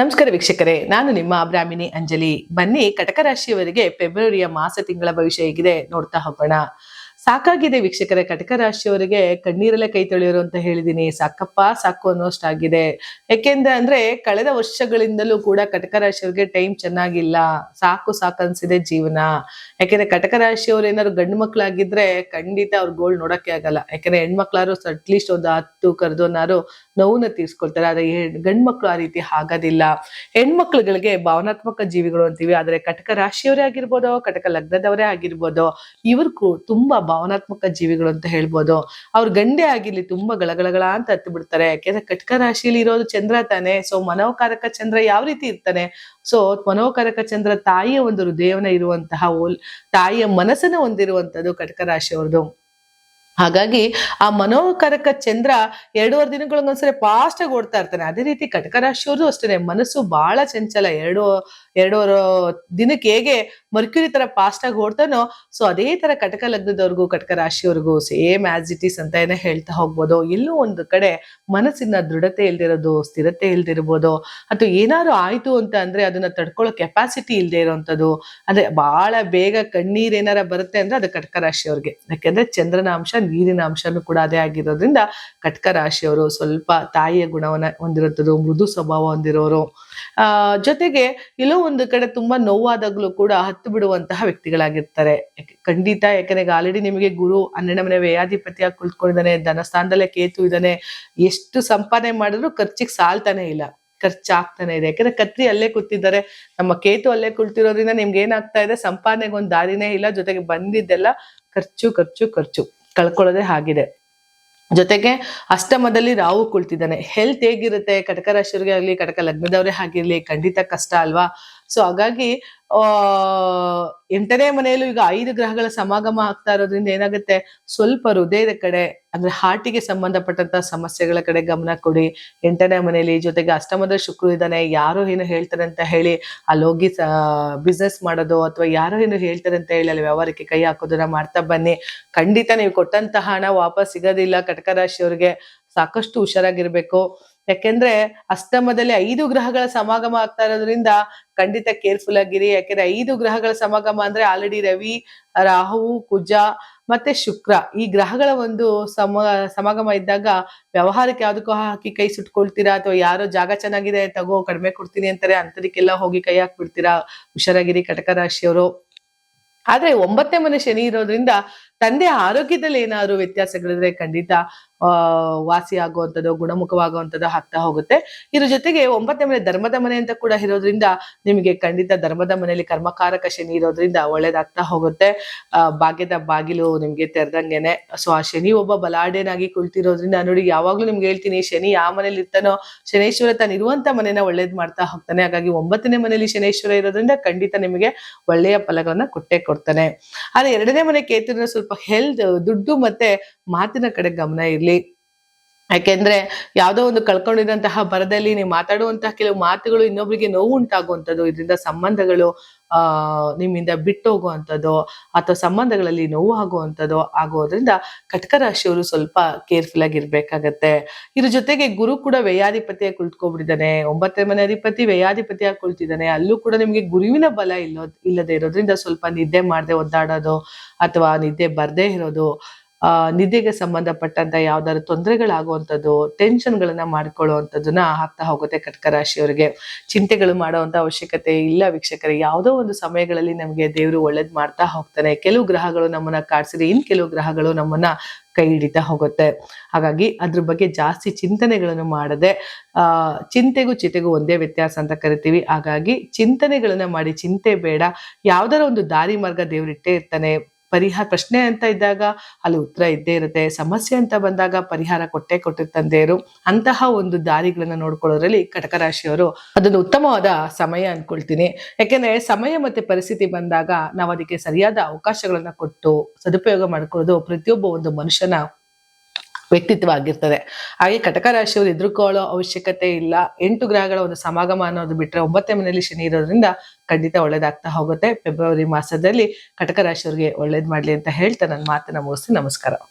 ನಮಸ್ಕಾರ ವೀಕ್ಷಕರೇ, ನಾನು ನಿಮ್ಮ ಬ್ರಾಹ್ಮಿಣಿ ಅಂಜಲಿ. ಬನ್ನಿ, ಕಟಕ ರಾಶಿಯವರಿಗೆ ಫೆಬ್ರವರಿಯ ಮಾಸ ತಿಂಗಳ ಭವಿಷ್ಯ ಹೇಗಿದೆ ನೋಡ್ತಾ ಹೋಗೋಣ. ಸಾಕಾಗಿದೆ ವೀಕ್ಷಕರೇ, ಕಟಕ ರಾಶಿಯವರಿಗೆ ಕಣ್ಣೀರಲ್ಲೇ ಕೈ ತೊಳೆಯೋರು ಅಂತ ಹೇಳಿದೀನಿ. ಸಾಕಪ್ಪ, ಸಾಕು ಅನ್ನೋಷ್ಟಾಗಿದೆ. ಯಾಕೆಂದ್ರೆ ಅಂದ್ರೆ ಕಳೆದ ವರ್ಷಗಳಿಂದಲೂ ಕೂಡ ಕಟಕ ರಾಶಿಯವರಿಗೆ ಟೈಮ್ ಚೆನ್ನಾಗಿಲ್ಲ. ಸಾಕು ಸಾಕು ಅನ್ಸಿದೆ ಜೀವನ. ಯಾಕೆಂದ್ರೆ ಕಟಕ ರಾಶಿಯವ್ರು ಏನಾದ್ರು ಗಂಡು ಮಕ್ಳಾಗಿದ್ರೆ ಖಂಡಿತ ಅವ್ರ ಗೋಲ್ ನೋಡಕ್ಕೆ ಆಗಲ್ಲ. ಯಾಕೆಂದ್ರೆ ಹೆಣ್ಮಕ್ಳಾರು ಅಟ್ಲೀಸ್ಟ್ ಒಂದು ಹತ್ತು ಕರೆದೋನಾರು ನೋವನ್ನ ತೀರ್ಸ್ಕೊಳ್ತಾರೆ. ಆದ್ರೆ ಗಂಡ್ಮಕ್ಳು ಗಂಡ್ ಮಕ್ಳು ಆ ರೀತಿ ಆಗೋದಿಲ್ಲ ಹೆಣ್ಮಕ್ಳುಗಳಿಗೆ ಭಾವನಾತ್ಮಕ ಜೀವಿಗಳು ಅಂತೀವಿ. ಆದ್ರೆ ಕಟಕ ರಾಶಿಯವರೇ ಆಗಿರ್ಬೋದು, ಕಟಕ ಲಗ್ನದವರೇ ಆಗಿರ್ಬೋದು, ಇವ್ರಿಗೂ ತುಂಬಾ ಭಾವನಾತ್ಮಕ ಜೀವಿಗಳು ಅಂತ ಹೇಳ್ಬೋದು. ಅವ್ರ ಗಂಡೆ ಆಗಿರ್ಲಿ ತುಂಬಾ ಗಳಗಳಗಳ ಅಂತ ಹತ್ತು ಬಿಡ್ತಾರೆ. ಯಾಕೆಂದ್ರೆ ಕಟಕ ರಾಶಿಯಲ್ಲಿ ಇರೋದು ಚಂದ್ರ ತಾನೆ. ಸೊ ಮನೋಕಾರಕ ಚಂದ್ರ ಯಾವ ರೀತಿ ಇರ್ತಾನೆ? ಸೊ ಮನೋಕಾರಕ ಚಂದ್ರ ತಾಯಿಯ ಒಂದು ಹೃದಯವನ್ನ ಇರುವಂತಹ ತಾಯಿಯ ಮನಸ್ಸನ್ನ ಹೊಂದಿರುವಂತದ್ದು ಕಟಕ ರಾಶಿಯವ್ರದ್ದು. ಹಾಗಾಗಿ ಆ ಮನೋಕರಕ ಚಂದ್ರ ಎರಡೂವರೆ ದಿನಗಳಿಗೊಂದ್ಸರಿ ಫಾಸ್ಟ್ ಆಗಿ ಓಡ್ತಾ ಇರ್ತಾನೆ. ಅದೇ ರೀತಿ ಕಟಕ ರಾಶಿಯವ್ರದ್ದು ಅಷ್ಟೇ ಮನಸ್ಸು ಬಹಳ ಚಂಚಲ. ಎರಡು ಎರಡೂವರೆ ದಿನಕ್ಕೆ ಹೇಗೆ ಮರ್ಕ್ಯೂರಿ ತರ ಫಾಸ್ಟ್ ಆಗಿ ಓಡ್ತಾನೋ ಸೊ ಅದೇ ತರ ಕಟಕ ಲಗ್ನದವ್ರಿಗೂ, ಕಟಕ ರಾಶಿಯವ್ರಿಗೂ ಸೇಮ್ ಆಸ್ ಇಟ್ ಈಸ್ ಅಂತ ಏನೋ ಹೇಳ್ತಾ ಹೋಗ್ಬೋದು. ಎಲ್ಲೂ ಒಂದು ಕಡೆ ಮನಸ್ಸಿನ ದೃಢತೆ ಇಲ್ದಿರೋದು, ಸ್ಥಿರತೆ ಇಲ್ದಿರ್ಬೋದು, ಅಥವಾ ಏನಾರು ಆಯ್ತು ಅಂತ ಅಂದ್ರೆ ಅದನ್ನ ತಡ್ಕೊಳ್ಳೋ ಕೆಪಾಸಿಟಿ ಇಲ್ದೇ ಇರೋಂಥದ್ದು ಅಂದ್ರೆ ಬಹಳ ಬೇಗ ಕಣ್ಣೀರ್ ಏನಾರ ಬರುತ್ತೆ ಅಂದ್ರೆ ಅದು ಕಟಕ ರಾಶಿಯವ್ರಿಗೆ. ಯಾಕೆಂದ್ರೆ ಚಂದ್ರನ ಅಂಶ ನೀರಿನ ಅಂಶನೂ ಕೂಡ ಅದೇ ಆಗಿರೋದ್ರಿಂದ ಕಟಕ ರಾಶಿಯವರು ಸ್ವಲ್ಪ ತಾಯಿಯ ಗುಣವನ್ನ ಹೊಂದಿರುವಂಥದ್ದು ಮೃದು ಸ್ವಭಾವ ಹೊಂದಿರೋರು. ಜೊತೆಗೆ ಎಲ್ಲೋ ಒಂದು ಕಡೆ ತುಂಬಾ ನೋವಾದಾಗ್ಲೂ ಕೂಡ ಹತ್ತು ಬಿಡುವಂತಹ ವ್ಯಕ್ತಿಗಳಾಗಿರ್ತಾರೆ. ಯಾಕೆ- ಖಂಡಿತ, ಯಾಕಂದ್ರೆ ಆಲ್ರೆಡಿ ನಿಮಗೆ ಗುರು ಹನ್ನೆರಡು ಮನೆ ವ್ಯಯಾಧಿಪತಿಯಾಗಿ ಕುಳಿತುಕೊಂಡಿದ್ದಾನೆ, ಧನಸ್ಥಾನದಲ್ಲೇ ಕೇತು ಇದ್ದಾನೆ, ಎಷ್ಟು ಸಂಪಾದನೆ ಮಾಡಿದ್ರು ಖರ್ಚಿಗೆ ಸಾಲ್ತಾನೆ ಇಲ್ಲ, ಖರ್ಚಾಗ್ತಾನೆ ಇದೆ. ಯಾಕಂದ್ರೆ ಕತ್ರಿ ಅಲ್ಲೇ ಕೂತಿದ್ದಾರೆ, ನಮ್ಮ ಕೇತು ಅಲ್ಲೇ ಕುಳಿತಿರೋದ್ರಿಂದ ನಿಮ್ಗೆ ಏನಾಗ್ತಾ ಇದೆ? ಸಂಪಾದನೆಗೆ ಒಂದು ದಾರಿನೇ ಇಲ್ಲ, ಜೊತೆಗೆ ಬಂದಿದ್ದೆಲ್ಲ ಖರ್ಚು ಖರ್ಚು ಖರ್ಚು, ಕಳ್ಕೊಳ್ಳೋದೇ ಆಗಿದೆ ಜೊತೆಗೆ ಅಷ್ಟಮದಲ್ಲಿ ರಾಹು ಕುಳ್ತಿದ್ದಾನೆ. ಹೆಲ್ತ್ ಹೇಗಿರುತ್ತೆ? ಕಟಕ ರಾಶಿಯವ್ರಿಗೆ ಆಗಲಿ, ಕಟಕ ಲಗ್ನದವರೇ ಆಗಿರ್ಲಿ, ಖಂಡಿತ ಕಷ್ಟ ಅಲ್ವಾ? ಸೊ ಹಾಗಾಗಿ, ಆ, ಎಂಟನೇ ಮನೆಯಲ್ಲೂ ಈಗ ಐದು ಗ್ರಹಗಳ ಸಮಾಗಮ ಆಗ್ತಾ ಇರೋದ್ರಿಂದ ಏನಾಗುತ್ತೆ? ಸ್ವಲ್ಪ ಹೃದಯದ ಕಡೆ, ಅಂದ್ರೆ ಹಾರ್ಟಿಗೆ ಸಂಬಂಧಪಟ್ಟಂತ ಸಮಸ್ಯೆಗಳ ಕಡೆ ಗಮನ ಕೊಡಿ. ಎಂಟನೇ ಮನೆಯಲ್ಲಿ ಜೊತೆಗೆ ಅಷ್ಟಮದ ಶುಕ್ರು ಇದ್ದಾನೆ, ಯಾರು ಏನು ಹೇಳ್ತಾರೆ ಅಂತ ಹೇಳಿ, ಅಲ್ಲಿ ಹೋಗಿ ಬಿಸ್ನೆಸ್ ಮಾಡೋದು ಅಥವಾ ಯಾರು ಏನು ಹೇಳ್ತಾರೆ ಅಂತ ಹೇಳಿ ಅಲ್ಲಿ ವ್ಯವಹಾರಕ್ಕೆ ಕೈ ಹಾಕೋದನ್ನ ಮಾಡ್ತಾ ಬನ್ನಿ. ಖಂಡಿತ ನೀವು ಕೊಟ್ಟಂತ ಹಣ ವಾಪಸ್ ಸಿಗೋದಿಲ್ಲ ಕಟಕ ರಾಶಿಯವ್ರಿಗೆ ಸಾಕಷ್ಟು ಹುಷಾರಾಗಿರ್ಬೇಕು. ಯಾಕೆಂದ್ರೆ ಅಷ್ಟಮದಲ್ಲಿ ಐದು ಗ್ರಹಗಳ ಸಮಾಗಮ ಆಗ್ತಾ ಇರೋದ್ರಿಂದ ಖಂಡಿತ ಕೇರ್ಫುಲ್ ಆಗಿರಿ. ಯಾಕೆಂದ್ರೆ ಐದು ಗ್ರಹಗಳ ಸಮಾಗಮ ಅಂದ್ರೆ ಆಲ್ರೆಡಿ ರವಿ, ರಾಹು, ಕುಜ ಮತ್ತೆ ಶುಕ್ರ. ಈ ಗ್ರಹಗಳ ಒಂದು ಸಮ, ಸಮಾಗಮ ಇದ್ದಾಗ ವ್ಯವಹಾರಕ್ಕೆ ಯಾವ್ದಕ್ಕೂ ಹಾಕಿ ಕೈ ಸುಟ್ಕೊಳ್ತೀರಾ? ಅಥವಾ ಯಾರೋ ಜಾಗ ಚೆನ್ನಾಗಿದೆ ತಗೋ, ಕಡಿಮೆ ಕೊಡ್ತೀನಿ ಅಂತಾರೆ ಅಂತದಕ್ಕೆಲ್ಲ ಹೋಗಿ ಕೈ ಹಾಕ್ಬಿಡ್ತೀರಾ? ಹುಷಾರಾಗಿರಿ, ಕಟಕ ರಾಶಿಯವರು. ಆದ್ರೆ ಒಂಬತ್ತನೇ ಮನೆ ಶನಿ ಇರೋದ್ರಿಂದ ತಂದೆ ಆರೋಗ್ಯದಲ್ಲಿ ಏನಾದ್ರು ವ್ಯತ್ಯಾಸಗಳಿದ್ರೆ ಖಂಡಿತ, ಆ ವಾಸಿ ಆಗುವಂಥದ್ದು ಗುಣಮುಖವಾಗುವಂಥದ್ದು ಆಗ್ತಾ ಹೋಗುತ್ತೆ. ಇದ್ರ ಜೊತೆಗೆ ಒಂಬತ್ತನೇ ಮನೆ ಧರ್ಮದ ಮನೆ ಅಂತ ಕೂಡ ಇರೋದ್ರಿಂದ ನಿಮಗೆ ಖಂಡಿತ ಧರ್ಮದ ಮನೆಯಲ್ಲಿ ಕರ್ಮಕಾರಕ ಶನಿ ಇರೋದ್ರಿಂದ ಒಳ್ಳೇದಾಗ್ತಾ ಹೋಗುತ್ತೆ. ಭಾಗ್ಯದ ಬಾಗಿಲು ನಿಮ್ಗೆ ತೆರೆದಂಗೆನೆ. ಸೊ ಆ ಶನಿ ಒಬ್ಬ ಬಲಾಢ್ಯನಾಗಿ ಕುಳಿತಿರೋದ್ರಿಂದ ನೋಡಿ, ಯಾವಾಗ್ಲೂ ನಿಮ್ಗೆ ಹೇಳ್ತೀನಿ, ಶನಿ ಯಾವ ಮನೇಲಿ ಇರ್ತಾನೋ, ಶನೇಶ್ವರ ತಾನು ಇರುವಂತ ಮನೆನ ಒಳ್ಳೇದ್ ಮಾಡ್ತಾ ಹೋಗ್ತಾನೆ. ಹಾಗಾಗಿ ಒಂಬತ್ತನೇ ಮನೆಯಲ್ಲಿ ಶನೇಶ್ವರ ಇರೋದ್ರಿಂದ ಖಂಡಿತ ನಿಮಗೆ ಒಳ್ಳೆಯ ಫಲಗಳನ್ನ ಕೊಟ್ಟೆ ಕೊಡ್ತಾನೆ. ಆದ್ರೆ ಎರಡನೇ ಮನೆ ಕೇತುವಿನ ಸ್ವಲ್ಪ ಹೆಲ್ತ್ ದುಡ್ಡು ಮತ್ತೆ ಮಾತಿನ ಕಡೆ ಗಮನ ಇರ್ಲಿ. ಯಾಕೆಂದ್ರೆ ಯಾವ್ದೋ ಒಂದು ಕಳ್ಕೊಂಡಿದಂತಹ ಬರದಲ್ಲಿ ನೀವು ಮಾತಾಡುವಂತಹ ಕೆಲವು ಮಾತುಗಳು ಇನ್ನೊಬ್ಬರಿಗೆ ನೋವು ಉಂಟಾಗುವಂಥದ್ದು, ಇದರಿಂದ ಸಂಬಂಧಗಳು, ಆ, ನಿಮ್ಮಿಂದ ಬಿಟ್ಟು ಹೋಗುವಂಥದ್ದು ಅಥವಾ ಸಂಬಂಧಗಳಲ್ಲಿ ನೋವು ಆಗುವಂಥದ್ದು ಆಗೋದ್ರಿಂದ ಕಟಕ ರಾಶಿಯವರು ಸ್ವಲ್ಪ ಕೇರ್ಫುಲ್ ಆಗಿರ್ಬೇಕಾಗತ್ತೆ. ಇದ್ರ ಜೊತೆಗೆ ಗುರು ಕೂಡ ವ್ಯಯಾಧಿಪತಿಯಾಗಿ ಕುಳಿತುಕೊಬಿಟ್ಟಿದ್ದಾನೆ ಒಂಬತ್ತನೇ ಮನೆ ಅಧಿಪತಿ ವ್ಯಯಾಧಿಪತಿಯಾಗಿ ಕುಳಿತಿದ್ದಾನೆ. ಅಲ್ಲೂ ಕೂಡ ನಿಮಗೆ ಗುರುವಿನ ಬಲ ಇಲ್ಲೋ ಇಲ್ಲದೆ ಇರೋದ್ರಿಂದ ಸ್ವಲ್ಪ ನಿದ್ದೆ ಮಾಡದೆ ಒದ್ದಾಡೋದು, ಅಥವಾ ನಿದ್ದೆ ಬರ್ದೇ ಇರೋದು ನಿದ್ದೆಗೆ ಸಂಬಂಧಪಟ್ಟಂತ ಯಾವ್ದಾದ್ರು ತೊಂದರೆಗಳಾಗುವಂಥದ್ದು ಟೆನ್ಷನ್ಗಳನ್ನ ಮಾಡ್ಕೊಳ್ಳುವಂಥದ್ದನ್ನ ಆಗ್ತಾ ಹೋಗುತ್ತೆ ಕಟಕ ರಾಶಿಯವರಿಗೆ ಚಿಂತೆಗಳು ಮಾಡುವಂತ ಅವಶ್ಯಕತೆ ಇಲ್ಲ ವೀಕ್ಷಕರೇ. ಯಾವುದೋ ಒಂದು ಸಮಯಗಳಲ್ಲಿ ನಮಗೆ ದೇವರು ಒಳ್ಳೇದ್ ಮಾಡ್ತಾ ಹೋಗ್ತಾನೆ. ಕೆಲವು ಗ್ರಹಗಳು ನಮ್ಮನ್ನ ಕಾಡ್ಸಿದ್ರೆ ಇನ್ ಕೆಲವು ಗ್ರಹಗಳು ನಮ್ಮನ್ನ ಕೈ ಹಿಡಿತಾ ಹೋಗುತ್ತೆ. ಹಾಗಾಗಿ ಅದ್ರ ಬಗ್ಗೆ ಜಾಸ್ತಿ ಚಿಂತನೆಗಳನ್ನು ಮಾಡದೆ, ಆ, ಚಿಂತೆಗೂ ಚಿತೆಗೂ ಒಂದೇ ವ್ಯತ್ಯಾಸ ಅಂತ ಕರಿತೀವಿ. ಹಾಗಾಗಿ ಚಿಂತನೆಗಳನ್ನ ಮಾಡಿ ಚಿಂತೆ ಬೇಡ. ಯಾವ್ದಾರ ಒಂದು ದಾರಿ ಮಾರ್ಗ ದೇವ್ರಿಟ್ಟೇ ಇರ್ತಾನೆ. ಪರಿಹಾರ ಪ್ರಶ್ನೆ ಅಂತ ಇದ್ದಾಗ ಅಲ್ಲಿ ಉತ್ತರ ಇದ್ದೇ ಇರುತ್ತೆ. ಸಮಸ್ಯೆ ಅಂತ ಬಂದಾಗ ಪರಿಹಾರ ಕೊಟ್ಟೆ ಕೊಟ್ಟಿರ್ ತಂದೆಯರು, ಅಂತಹ ಒಂದು ದಾರಿಗಳನ್ನ ನೋಡ್ಕೊಳ್ಳೋದ್ರಲ್ಲಿ ಕಟಕ ರಾಶಿಯವರು ಅದೊಂದು ಉತ್ತಮವಾದ ಸಮಯ ಅನ್ಕೊಳ್ತೀನಿ. ಯಾಕೆಂದ್ರೆ ಸಮಯ ಮತ್ತೆ ಪರಿಸ್ಥಿತಿ ಬಂದಾಗ ನಾವು ಅದಕ್ಕೆ ಸರಿಯಾದ ಅವಕಾಶಗಳನ್ನ ಕೊಟ್ಟು ಸದುಪಯೋಗ ಮಾಡ್ಕೊಳ್ಳೋದು ಪ್ರತಿಯೊಬ್ಬ ಒಂದು ಮನುಷ್ಯನ ವ್ಯಕ್ತಿತ್ವ ಆಗಿರ್ತದೆ ಹಾಗೆ ಕಟಕ ರಾಶಿಯವರು ಎದುರುಕೊಳ್ಳೋ ಅವಶ್ಯಕತೆ ಇಲ್ಲ. ಎಂಟು ಗ್ರಹಗಳ ಒಂದು ಸಮಾಗಮ ಅನ್ನೋದು ಬಿಟ್ಟರೆ ಒಂಬತ್ತನೇ ಮನೆಯಲ್ಲಿ ಶನಿ ಇರೋದ್ರಿಂದ ಖಂಡಿತ ಒಳ್ಳೇದಾಗ್ತಾ ಹೋಗುತ್ತೆ. ಫೆಬ್ರವರಿ ಮಾಸದಲ್ಲಿ ಕಟಕ ರಾಶಿಯವರಿಗೆ ಒಳ್ಳೇದು ಮಾಡ್ಲಿ ಅಂತ ಹೇಳ್ತಾ ನನ್ನ ಮಾತನ್ನ ಮುಗಿಸಿ ನಮಸ್ಕಾರ.